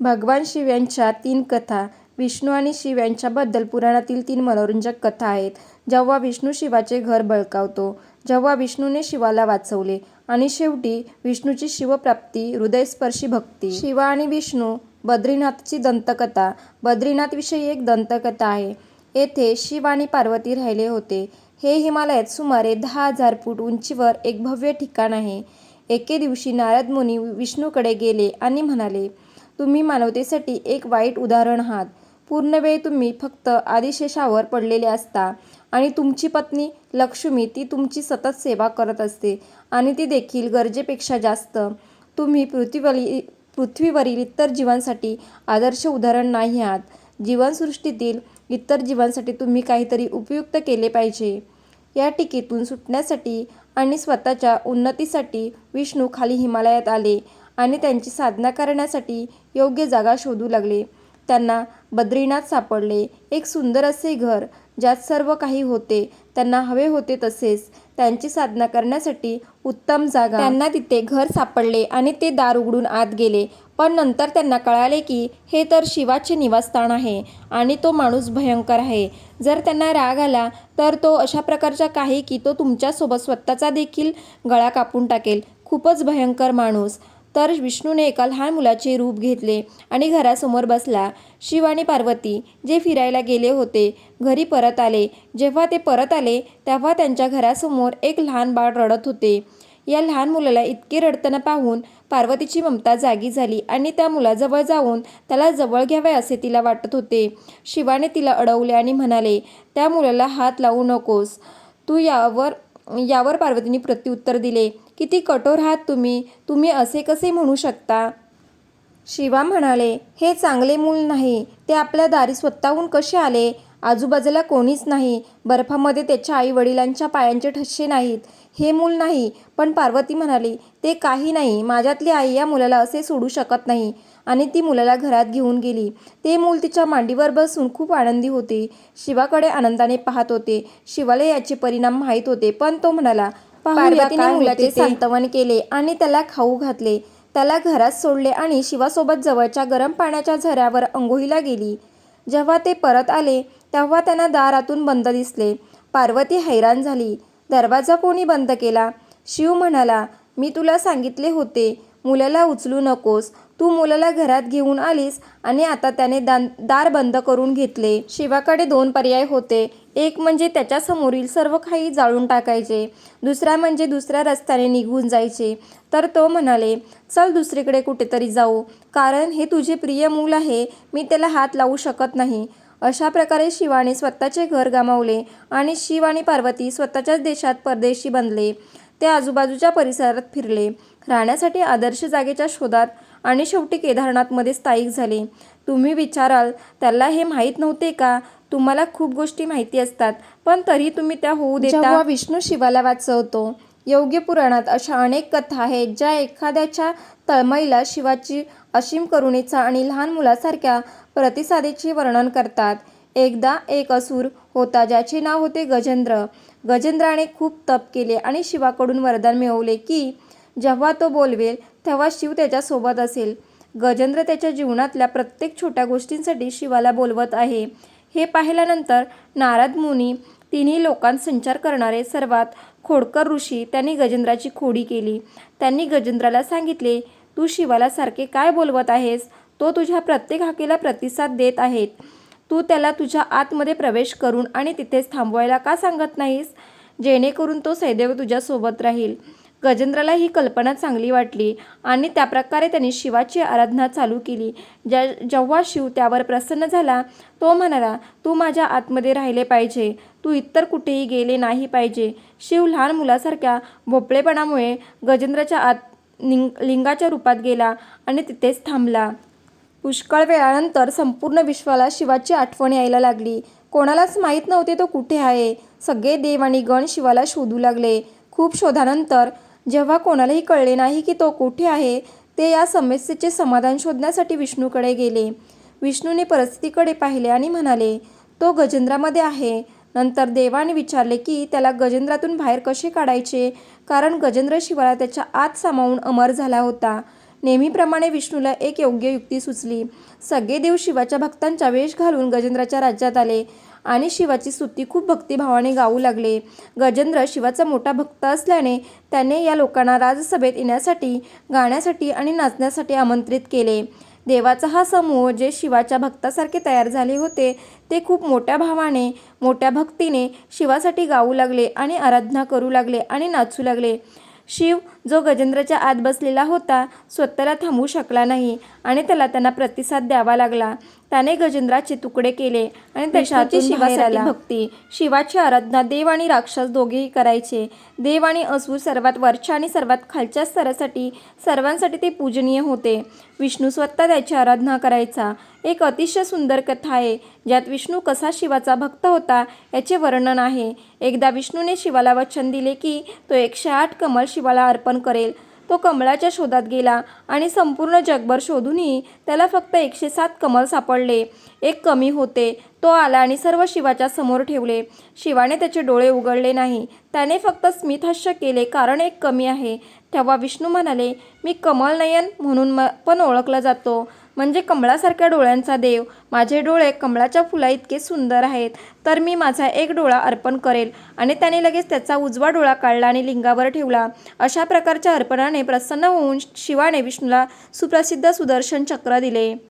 भगवान शिव यांच्या तीन कथा विष्णू आणि शिव यांच्याबद्दल पुराणातील तीन मनोरंजक कथा आहेत. जेव्हा विष्णू शिवाचे घर बळकावतो, जेव्हा विष्णूने शिवाला वाचवले आणि शेवटी विष्णूची शिवप्राप्ती, हृदयस्पर्शी भक्ती. शिव आणि विष्णू बद्रीनाथची दंतकथा बद्रीनाथविषयी एक दंतकथा आहे. येथे शिव आणि पार्वती राहिले होते. हे हिमालयात सुमारे दहा हजार फूट उंचीवर एक भव्य ठिकाण आहे. एके दिवशी नारद मुनी विष्णूकडे गेले आणि म्हणाले, तुम्ही मानवतेसाठी एक वाईट उदाहरण आहात. पूर्ण वेळ तुम्ही फक्त आदिशेषावर पडलेले असता आणि तुमची पत्नी लक्ष्मी ती तुमची सतत सेवा करत असते आणि ती देखील गरजेपेक्षा जास्त. तुम्ही पृथ्वीवरील इतर जीवांसाठी आदर्श उदाहरण नाही आहात. जीवनसृष्टीतील इतर जीवांसाठी तुम्ही काहीतरी उपयुक्त केले पाहिजे. या टीकेतून सुटण्यासाठी आणि स्वतःच्या उन्नतीसाठी विष्णू खाली हिमालयात आले आणि त्यांची साधना करण्यासाठी योग्य जागा शोधू लागले. त्यांना बद्रीनाथ सापडले. एक सुंदर असे घर, ज्यात सर्व काही होते त्यांना हवे होते तसेच. त्यांची साधना करण्यासाठी उत्तम जागा. त्यांना तिथे घर सापडले आणि ते दार उघडून आत गेले. पण नंतर त्यांना कळाले की हे तर शिवाचे निवासस्थान आहे आणि तो माणूस भयंकर आहे. जर त्यांना राग आला तर तो अशा प्रकारचा काही की तो तुमच्यासोबत स्वतःचा देखील गळा कापून टाकेल. खूपच भयंकर माणूस. तर विष्णूने एका लहान मुलाचे रूप घेतले आणि घरासमोर बसला. शिव आणि पार्वती, जे फिरायला गेले होते, घरी परत आले. जेव्हा ते परत आले तेव्हा त्यांच्या घरासमोर एक लहान बाळ रडत होते. या लहान मुलाला इतके रडताना पाहून पार्वतीची ममता जागी झाली आणि त्या मुलाजवळ जाऊन त्याला जवळ घ्यावे असे तिला वाटत होते. शिवाने तिला अडवले आणि म्हणाले, त्या मुलाला हात लावू नकोस तू. यावर यावर पार्वतीने प्रत्युत्तर दिले, किती कठोर आहात तुम्ही. तुम्ही असे कसे म्हणू शकता. शिवा म्हणाले, हे चांगले मूल नाही. ते आपल्या दारी स्वतःहून कसे आले. आजूबाजूला कोणीच नाही. बर्फामध्ये त्याच्या आई-वडिलांच्या पायांचे ठसे नाहीत. हे मूल नाही. पण पार्वती म्हणाली, ते काही नाही. माझ्यातली आई या मुलाला असे सोडू शकत नाही आणि ती मुलाला घरात घेऊन गेली. ते मूल तिच्या मांडीवर बसून खूप आनंदी होते. शिवाकडे आनंदाने पाहत होते. शिवाला याचे परिणाम माहीत होते पण तो म्हणाला, पार्वतीने मुलाचे सांत्वन केले आणि त्याला खाऊ घातले. त्याला घरात सोडले आणि शिवासोबत जवळच्या गरम पाण्याच्या झऱ्यावर अंघोळीला गेली. जेव्हा ते परत आले तेव्हा त्यांना दार आतून बंद दिसले. पार्वती हैराण झाली. दरवाजा कोणी बंद केला. शिव म्हणाला, मी तुला सांगितले होते मुलाला उचलू नकोस. तू मुलाला घरात घेऊन आलीस आणि आता त्याने दार बंद करून घेतले. शिवाकडे दोन पर्याय होते. एक म्हणजे त्याच्यासमोरील सर्व काही जाळून टाकायचे. दुसरा म्हणजे दुसऱ्या रस्त्याने निघून जायचे. तर तो म्हणाले, चल दुसरीकडे कुठेतरी जाऊ. कारण हे तुझे प्रिय मूल आहे. मी त्याला हात लावू शकत नाही. अशा प्रकारे शिवाने स्वतःचे घर गमावले आणि शिव आणि पार्वती स्वतःच्याच देशात परदेशी बनले. ते आजूबाजूच्या परिसरात फिरले, राहण्यासाठी आदर्श जागेच्या शोधात आणि शेवटी केदारनाथमध्ये स्थायिक झाले. तुम्ही विचाराल, त्याला हे माहीत नव्हते का. तुम्हाला खूप गोष्टी माहिती असतात पण तरी तुम्ही त्या होऊ देता. विष्णू शिवाला वाचवतो. योग्य पुराणात अशा अनेक कथा आहेत ज्या एखाद्याच्या तळमळीला शिवाची असीम करुणेचा आणि लहान मुलासारख्या प्रतिसादेचे वर्णन करतात. एकदा एक असुर होता ज्याचे नाव होते गजेंद्र. गजेंद्राने खूप तप केले आणि शिवाकडून वरदान मिळवले की जेव्हा तो बोलवेल तेव्हा शिव त्याच्यासोबत असेल. गजेंद्र त्याच्या जीवनातल्या प्रत्येक छोट्या गोष्टींसाठी शिवाला बोलवत आहे हे पाहिल्यानंतर नारद मुनी, तिन्ही लोकांत संचार करणारे सर्वात खोडकर ऋषी, त्यांनी गजेंद्राची खोडी केली. त्यांनी गजेंद्राला सांगितले, तू शिवाला सारखे काय बोलवत आहेस. तो तुझ्या प्रत्येक हाकेला प्रतिसाद देत आहे. तू त्याला तुझ्या आतमध्ये प्रवेश करून आणि तिथेच थांबवायला का सांगत नाहीस, जेणेकरून तो सैदेव तुझ्यासोबत राहील. गजेंद्राला ही कल्पना चांगली वाटली आणि त्याप्रकारे त्याने शिवाची आराधना चालू केली. ज्या जेव्हा शिव त्यावर प्रसन्न झाला, तो म्हणाला, तू माझ्या आतमध्ये राहिले पाहिजे. तू इतर कुठेही गेले नाही पाहिजे. शिव लहान मुलासारख्या भोपळेपणामुळे गजेंद्राच्या आत लिंगाच्या रूपात गेला आणि तिथेच थांबला. पुष्कळ वेळानंतर संपूर्ण विश्वाला शिवाची आठवण यायला लागली. कोणालाच माहीत नव्हते तो कुठे आहे. सगळे देव आणि गण शिवाला शोधू लागले. खूप शोधानंतर जेव्हा कोणालाही कळले नाही की तो कुठे आहे, ते या समस्येचे समाधान शोधण्यासाठी विष्णूकडे गेले. विष्णूने परिस्थितीकडे पाहिले आणि म्हणाले, तो गजेंद्रामध्ये आहे. नंतर देवाने विचारले की त्याला गजेंद्रातून बाहेर कसे काढायचे कारण गजेंद्र शिवाला त्याच्या आत सामावून अमर झाला होता. नेहमीप्रमाणे विष्णूला एक योग्य युक्ती सुचली सगळे देव शिवाच्या भक्तांचा वेश घालून गजेंद्राच्या राज्यात आले आणि शिवाची स्तुती खूप भक्तिभावाने गाऊ लागले. गजेंद्र शिवाचा मोठा भक्त असल्याने त्याने या लोकांना राजसभेत येण्यासाठी गाण्यासाठी आणि नाचण्यासाठी आमंत्रित केले. देवाचा हा समूह जे शिवाच्या भक्तासारखे तयार झाले होते ते खूप मोठ्या भावाने मोठ्या भक्तीने शिवासाठी गाऊ लागले आणि आराधना करू लागले आणि नाचू लागले. शिव जो गजेंद्राच्या आत बसलेला होता स्वतःला थांबवू शकला नाही आणि त्याला त्यांना प्रतिसाद द्यावा लागला. त्याने गजेंद्राचे तुकडे केले आणि त्याच्यातून शिवासाठी भक्ती शिवाची आराधना देव आणि राक्षस दोघेही करायचे. देव आणि असुर सर्वात वरच्या आणि सर्वात खालच्या स्तरासाठी सर्वांसाठी ते पूजनीय होते. विष्णू स्वतः त्याची आराधना करायचा. एक अतिशय सुंदर कथा आहे ज्यात विष्णू कसा शिवाचा भक्त होता याचे वर्णन आहे. एकदा विष्णूने शिवाला वचन दिले की तो एकशे आठ कमल शिवाला अर्पण करेल. तो कमळाच्या शोधात गेला आणि संपूर्ण जगभर शोधूनही त्याला फक्त एकशे सात कमल सापडले. एक कमी होते तो आला आणि सर्व शिवाच्या समोर ठेवले. शिवाने त्याचे डोळे उघडले नाही. त्याने फक्त स्मितहास्य केले कारण एक कमी आहे. तेव्हा विष्णू म्हणाले मी कमलनयन म्हणून म पण ओळखला जातो. म्हणजे कमळासारख्या डोळ्यांचा देव. माझे डोळे कमळाच्या फुला इतके सुंदर आहेत. तर मी माझा एक डोळा अर्पण करेल. आणि त्याने लगेच त्याचा उजवा डोळा काढला आणि लिंगावर ठेवला. अशा प्रकारच्या अर्पणाने प्रसन्न होऊन शिवाने विष्णूला सुप्रसिद्ध सुदर्शन चक्र दिले.